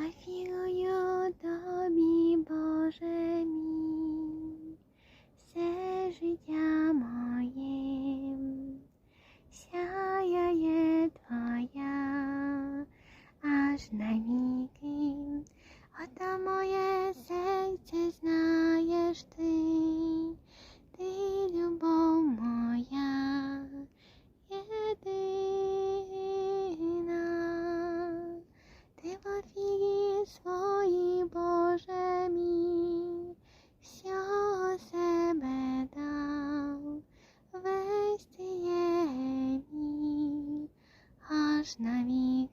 Афігую тобі, Боже мій, все життя моє, сяяє Твоя, аж на наш навек